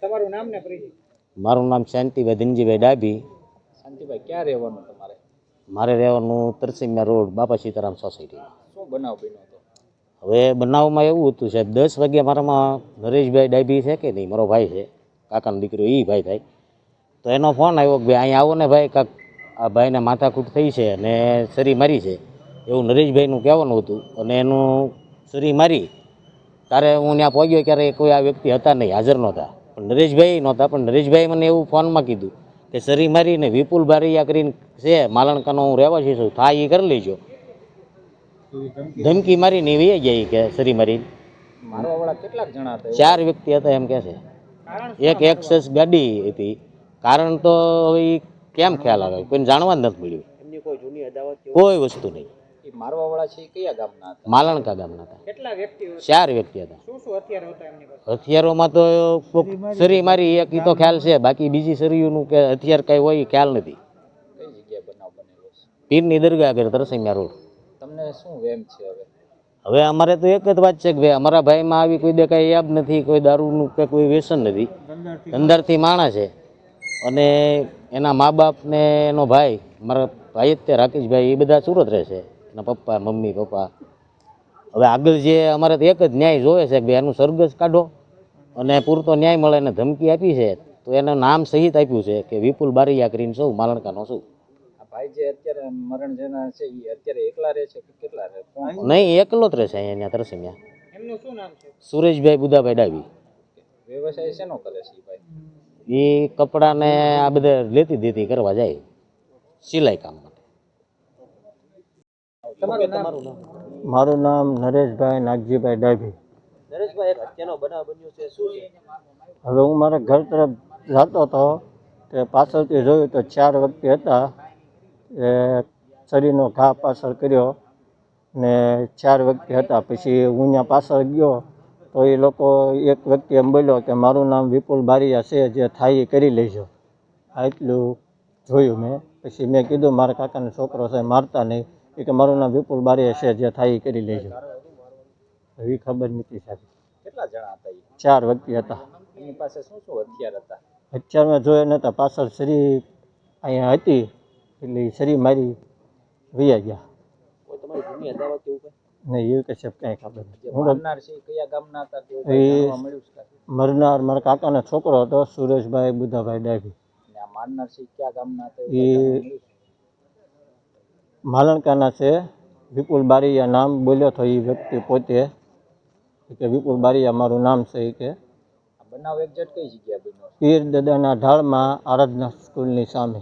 તમારું નામ ને પરિચય? મારું નામ શાંતિભાઈ ધનજીભાઈ ડાભી. શાંતિભાઈ ક્યાં રહેવાનું તમારે? મારે રહેવાનું તરસીમિયા રોડ બાપા સીતારામ સોસાયટીમાં શું બનાવ બન્યો હતો? હવે બનાવમાં એવું હતું સાહેબ દસ વાગ્યા મારામાં નરેશભાઈ ડાભી છે કે નહીં? મારો ભાઈ છે કાકાનો દીકરો એ ભાઈ થાય. તો એનો ફોન આવ્યો કે ભાઈ અહીંયા આવો ને ભાઈ કાક આ ભાઈને માથાકૂટ થઈ છે અને સરી મારી છે. એવું નરેશભાઈનું કહેવાનું હતું અને એનું સરી મારી. ત્યારે હું ત્યાં પહોંચ્યો ત્યારે કોઈ આ વ્યક્તિ હતા નહીં હાજર નહોતા. પણ નરેશભાઈ નહોતા પણ નરેશભાઈ મને એવું ફોનમાં કીધું કે સરી મારીને વિપુલ બારૈયા કરીને છે માલણકાનો હું રહેવા છું થાય એ કરી લેજો. ધમકી મારીને એ વહી જાય કે સરી મારી કેટલાક જણા હતા ચાર વ્યક્તિ હતા એમ કે છે. એક એક્સેસ ગાડી હતી. કારણ તો હવે કેમ ખ્યાલ આવે? કોઈને જાણવા જ નથી મળ્યું. કોઈ વસ્તુ નહીં. એ છે કયા ગામના હતા? માલણકા ગામના હતા. કેટલા વ્યક્તિઓ ચાર વ્યક્તિ હતા. શું શું હથિયાર હતા એમની પાસે? હથિયારોમાં તો સરી મારી એક ઈ તો ખ્યાલ છે. બાકી બીજી સરીઓનું કે હથિયાર કઈ હોય એ ખ્યાલ નથી. કઈ જગ્યાએ બનાવ બનેલો છે? પીરની દરગાહ આગળ તરસૈયા રોડ. તમને શું વેમ છે હવે? હવે અમારે તો એક જ વાત છે કે ભાઈ અમારા ભાઈમાં આવી કોઈ દેખાય યાબ નથી કોઈ દારૂનું કે કોઈ વ્યસન નથી. અંદરથી માણસ છે. અને એના મા બાપ ને એનો ભાઈ મારા ભાઈ રાકેશભાઈ એ બધા સુરત રહે છે. એના પપ્પા મમ્મી પપ્પા. હવે આગળ જે અમારે તો એક જ ન્યાય જોવે છે કે ભાઈ એનું સરગસ કાઢો અને પૂરતો ન્યાય મળે એને ધમકી આપી છે તો એનું નામ સહિત આપ્યું છે કે વિપુલ બારીયા કરીને સૌ માલણકાનો શું આ ભાઈ જે અત્યારે મરણ જેના છે એ અત્યારે એકલા રહે છે કે કેટલા રહે? નહીં એકલો જ રહેશે અહીંયા તરસમ્યા. એમનું શું નામ છે? સુરેશભાઈ બુદાભાઈ ડાવી વ્યવસાય શેનો કરે છે ભાઈ? એ કપડાને આ બધા લેતી દેતી કરવા જાય સિલાઈ કામ મારું નામ નરેશભાઈ નાગજીભાઈ ડાભી. નરેશભાઈ એક હત્યાનો બનાવ બન્યો છે. શું છે? હવે હું મારા ઘર તરફ જતો હતો તે પાછળથી જોયું તો ચાર વ્યક્તિ હતા. એ શરીરનો ઘા પાછળ કર્યો ને ચાર વ્યક્તિ હતા. પછી હું ત્યાં પાછળ ગયો તો એ લોકો એક વ્યક્તિ એમ બોલ્યો કે મારું નામ વિપુલ બારિયા છે જે થાય એ કરી લેજો. આ એટલું જોયું મેં. પછી મેં કીધું મારા કાકાનો છોકરો છે મારતા નહીં. એ કે મારું નામ વિપુલ બારી છે જે થાય એ કરી લેજો. એવી ખબર નથી સાહેબ. કેટલા જણા હતા ચાર વ્યક્તિ હતા. એમની પાસે શું શું હથિયાર હતા? અત્યારમાં જોયા નહોતા પાછળ શરી અહીંયા હતી એટલે શરી મારી વૈયા ગયા. કોઈ તમારી જૂની અદાવત એવું કંઈ? નહીં એવું કશે કાંઈ ખબર નથી. છે કયા ગામના હતા મરનાર મારા કાકાનો છોકરો હતો સુરેશભાઈ બુધાભાઈ ડાભી. મારનાર છે કયા ગામના હતા એ- કઈ જાણવા મળ્યું છે? માલણકાના છે. વિપુલ બારીયા નામ બોલ્યો હતો એ વ્યક્તિ પોતે. કે વિપુલ બારીયા મારું નામ છે એ કે. બનાવ એક્ઝેક્ટ કઈ જગ્યાએ બન્યો પીર દાદાના ઢાળમાં આરાધના સ્કૂલની સામે.